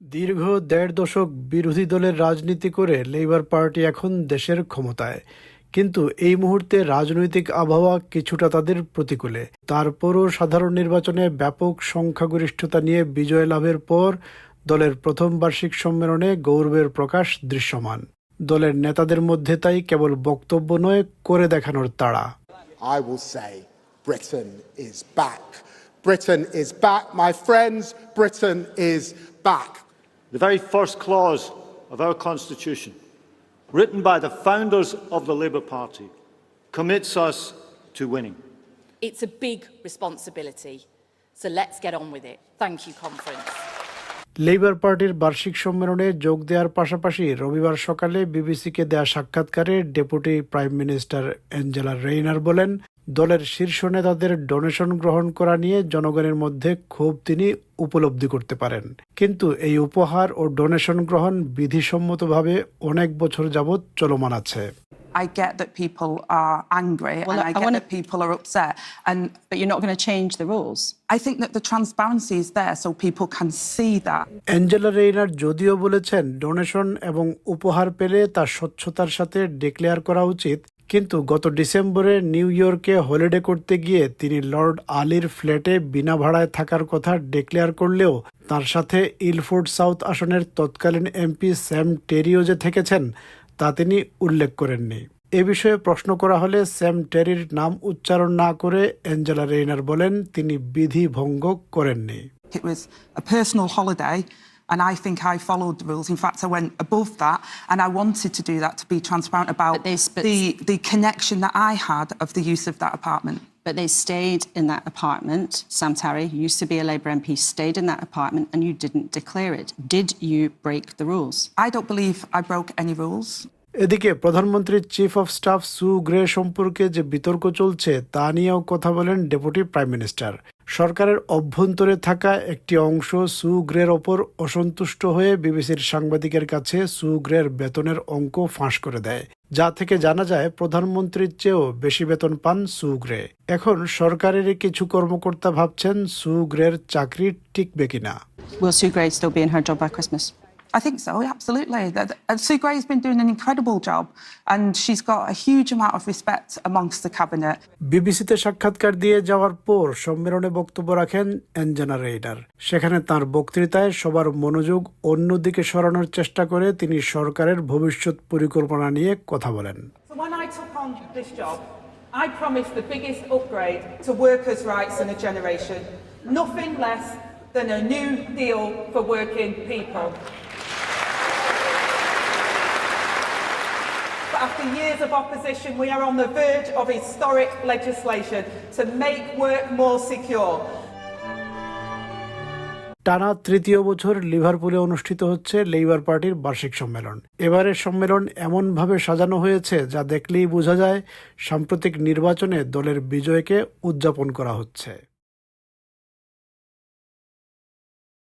দীর্ঘ দেড় দশক বিরোধী দলের রাজনীতি করে লেবার পার্টি এখন দেশের ক্ষমতায় কিন্তু এই মুহূর্তে রাজনৈতিক আবহাওয়া কিছুটা তাদের প্রতিকূলে তারপরও সাধারণ নির্বাচনে ব্যাপক সংখ্যাগরিষ্ঠতা নিয়ে বিজয় লাভের পর দলের প্রথম বার্ষিক সম্মেলনে গৌরবের প্রকাশ দৃশ্যমান দলের নেতাদের মধ্যে তাই কেবল বক্তব্য নয় করে দেখানোর তাড়া I will say Britain is back. Britain is back, my friends. Britain is back. The very first clause of our Constitution, written by the founders of the Labour Party, commits us to winning. It's a big responsibility. So let's get on with it. Thank you, conference. Labour পার্টির বার্ষিক সম্মেলনে যোগ দেওয়ার পাশাপাশি রবিবার সকালে বিবিসিকে দেয়া সাক্ষাৎকারে deputy prime minister Angela Rayner বলেন, দলের শীর্ষ নেতাদের ডোনেশন গ্রহণ করা নিয়ে জনগণের মধ্যে ক্ষোভ তিনি উপলব্ধি করতে পারেন। কিন্তু এই উপহার ও ডোনেশন গ্রহণ বিধিসম্মতভাবে অনেক বছর যাবৎ চলমান আছে। I get that people are angry Well, and I I get wanna- that people are upset. And But you're not going to change the rules. I think that the transparency is there so people can see that. Angela Rayner যদিও বলেছেন donation এবং উপহার পেলে তা স্বচ্ছতার সাথে declare করা উচিত কিন্তু গত ডিসেম্বরে নিউ ইয়র্কে হলিডে করতে গিয়ে তিনি লর্ড আলির ফ্ল্যাটে বিনা ভাড়ায় থাকার কথা ডিক্লেয়ার করলেও তার সাথে ইলফোর্ড সাউথ আসনের তৎকালীন এমপি স্যাম টেরিও যে থেকেছেন তা তিনি উল্লেখ করেননি এ বিষয়ে প্রশ্ন করা হলে স্যাম টেরির নাম উচ্চারণ না করে অ্যাঞ্জেলা রেইনার বলেন তিনি বিধি ভঙ্গ করেননি It was a personal holiday. And I think I followed the rules. In fact, I went above that, and I wanted to do that to be transparent about But this- but- the, the connection that I had of the use of that apartment. But they stayed in that apartment. Sam Tarry, who used to be a Labour MP, stayed in that apartment and you didn't declare it. Did you break the rules? I don't believe I broke any rules. এদিকে প্রধানমন্ত্রীর chief of staff Sue Gray সম্পর্কে যে বিতর্ক চলছে তা নিয়েও কথা বলেন ডেপুটি প্রাইম মিনিস্টার সরকারের অভ্যন্তরে থাকা একটি অংশ সুগ্রের ওপর অসন্তুষ্ট হয়ে বিবিসির সাংবাদিকের কাছে সুগ্রের বেতনের অঙ্ক ফাঁস করে দেয়, যা থেকে জানা যায় প্রধানমন্ত্রীর চেয়েও বেশি বেতন পান সু গ্রে এখন সরকারের কিছু কর্মকর্তা ভাবছেন সু গ্রের চাকরি টিকবে কিনা? I think so, absolutely. That- that- Sue Gray's been doing an incredible job, and she's got a huge amount of respect amongst the cabinet. বিবিসিতে সাক্ষাৎকার দিয়ে যাওয়ার পর সম্মেলনে বক্তব্য রাখেন অ্যাঞ্জেনা রেইডার সেখানে তার বক্তৃতায় সবার মনোযোগ অন্যদিকে সরানোর চেষ্টা করে তিনি সরকারের ভবিষ্যৎ পরিকল্পনা নিয়ে কথা বলেন So when I took on this job, I promised the biggest upgrade to workers' rights in a generation. Nothing less than a new deal for working people. After years of opposition, we are on the verge of historic legislation to make work more secure. টানা তৃতীয় বছর লিভারপুলে অনুষ্ঠিত হচ্ছে labour পার্টির বার্ষিক সম্মেলন এবারের সম্মেলন এমনভাবে সাজানো হয়েছে যা দেখলেই বোঝা যায় সাম্প্রতিক নির্বাচনে দলের বিজয়কে উদযাপন করা হচ্ছে